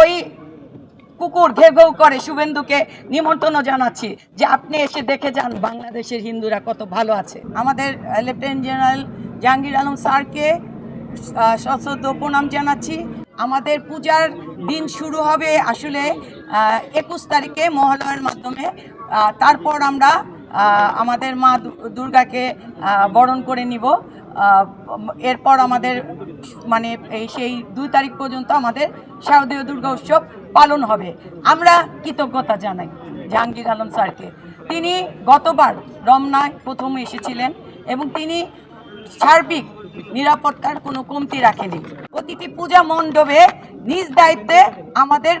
ওই কুকুর ঘেউ ঘেউ করে শুভেন্দুকে নিমন্ত্রণ জানাচ্ছি যে আপনি এসে দেখে যান বাংলাদেশের হিন্দুরা কত ভালো আছে। আমাদের লেফটেন্যান্ট জেনারেল জাহাঙ্গীর আলম স্যারকে সশ্রদ্ধ প্রণাম জানাচ্ছি। আমাদের পূজার দিন শুরু হবে আসলে একুশ তারিখে মহালয়ার মাধ্যমে। তারপর আমরা আমাদের মা দুর্গাকে বরণ করে নিব। এরপর আমাদের মানে এই সেই দুই তারিখ পর্যন্ত আমাদের শারদীয় দুর্গা উৎসব পালন হবে। আমরা কৃতজ্ঞতা জানাই জাহাঙ্গীর আলম স্যারকে। তিনি গতবার রমনায় প্রথম এসেছিলেন এবং তিনি সার্বিক নিরাপত্তার কোনো কমতি রাখেনি প্রতিটি পূজা মণ্ডপে নিজ দায়িত্বে আমাদের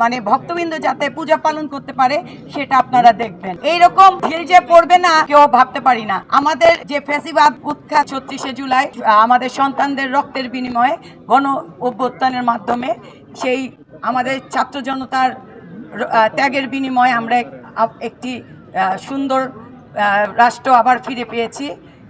মানে ভক্তবৃন্দ যাতে পূজা পালন করতে পারে, সেটা আপনারা দেখবেন। এইরকম ভিড় যে পড়বে না, কেউ ভাবতে পারি না। আমাদের যে ফেসিবাদ উৎখাত ছত্রিশে জুলাই আমাদের সন্তানদের রক্তের বিনিময়ে গণ অভ্যুত্থানের মাধ্যমে সেই আমাদের ছাত্র জনতার ত্যাগের বিনিময়ে আমরা একটি সুন্দর রাষ্ট্র আবার ফিরে পেয়েছি,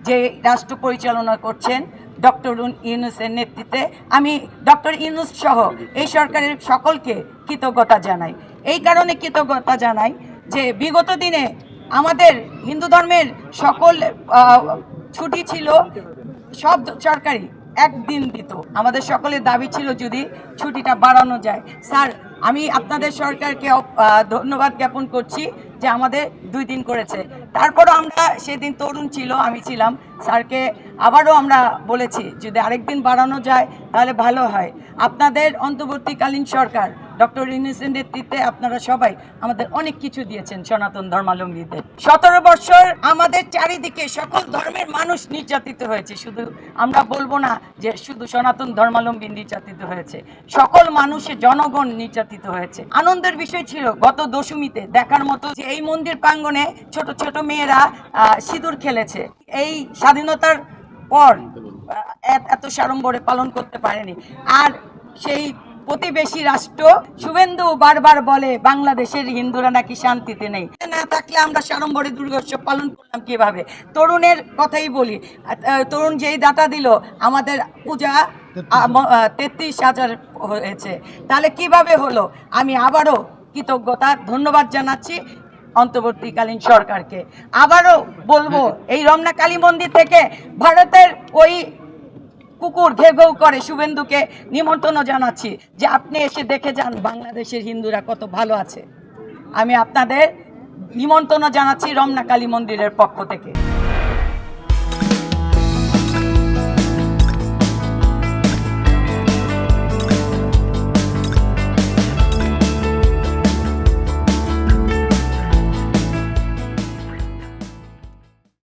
যে রাষ্ট্র পরিচালনা করছেন ডক্টর ইউনুসের নেতৃত্বে আমি ডক্টর ইউনুস সহ এই সরকারের সকলকে কৃতজ্ঞতা জানাই। এই কারণে কৃতজ্ঞতা জানাই যে বিগত দিনে আমাদের হিন্দু ধর্মের সকল ছুটি ছিল সব সরকারি একদিন দিত। আমাদের সকলের দাবি ছিল যদি ছুটিটা বাড়ানো যায়। স্যার, আমি আপনাদের সরকারকে ধন্যবাদ জ্ঞাপন করছি। যে আমাদের দুই দিন করেছে। তারপরও আমরা সেদিন তরুণ ছিল, আমি ছিলাম। স্যারকে আবারও আমরা বলেছি, যদি আরেকদিন বাড়ানো যায়, তাহলে ভালো হয়। আপনাদের অন্তর্বর্তীকালীন সরকার, ডক্টর ইউনিসের নেতৃত্বে আপনারা সবাই আমাদের অনেক কিছু দিয়েছেন সনাতন ধর্মাবলম্বীদের সতেরো বছর আমাদের চারিদিকে সকল ধর্মের মানুষ নির্যাতিত হয়েছে। শুধু আমরা বলব না যে শুধু সনাতন ধর্মাবলম্বী নির্যাতিত হয়েছে, সকল মানুষের জনগণ নির্যাতিত হয়েছে। আনন্দের বিষয় ছিল গত দশমীতে দেখার মতো যে এই মন্দির প্রাঙ্গণে ছোট ছোট মেয়েরা সিঁদুর খেলেছে। এই স্বাধীনতার পর এত সাড়ম্বরে পালন করতে পারেনি। আর সেই প্রতিবেশী রাষ্ট্র, শুভেন্দু বারবার বলে, বাংলাদেশের হিন্দুরা নাকি শান্তিতে নেই। না থাকলে আমরা সাড়ম্বরে দুর্গোৎসব পালন করলাম কীভাবে? তরুণের কথাই বলি। তরুণ যেই দাতা দিল, আমাদের পূজা তেত্রিশ হাজার হয়েছে। তাহলে কীভাবে হলো? আমি আবারও কৃতজ্ঞতা, ধন্যবাদ জানাচ্ছি। অন্তর্বর্তীকালীন সরকারকে। আবারও বলব, এই রমনা কালী মন্দির থেকে ভারতের ওই কুকুর ঘে ঘেউ করে শুভেন্দুকে নিমন্ত্রণ জানাচ্ছি যে আপনি এসে দেখে যান বাংলাদেশের হিন্দুরা কত ভালো আছে। আমি আপনাদের নিমন্ত্রণ জানাচ্ছি রমনা কালী মন্দিরের পক্ষ থেকে।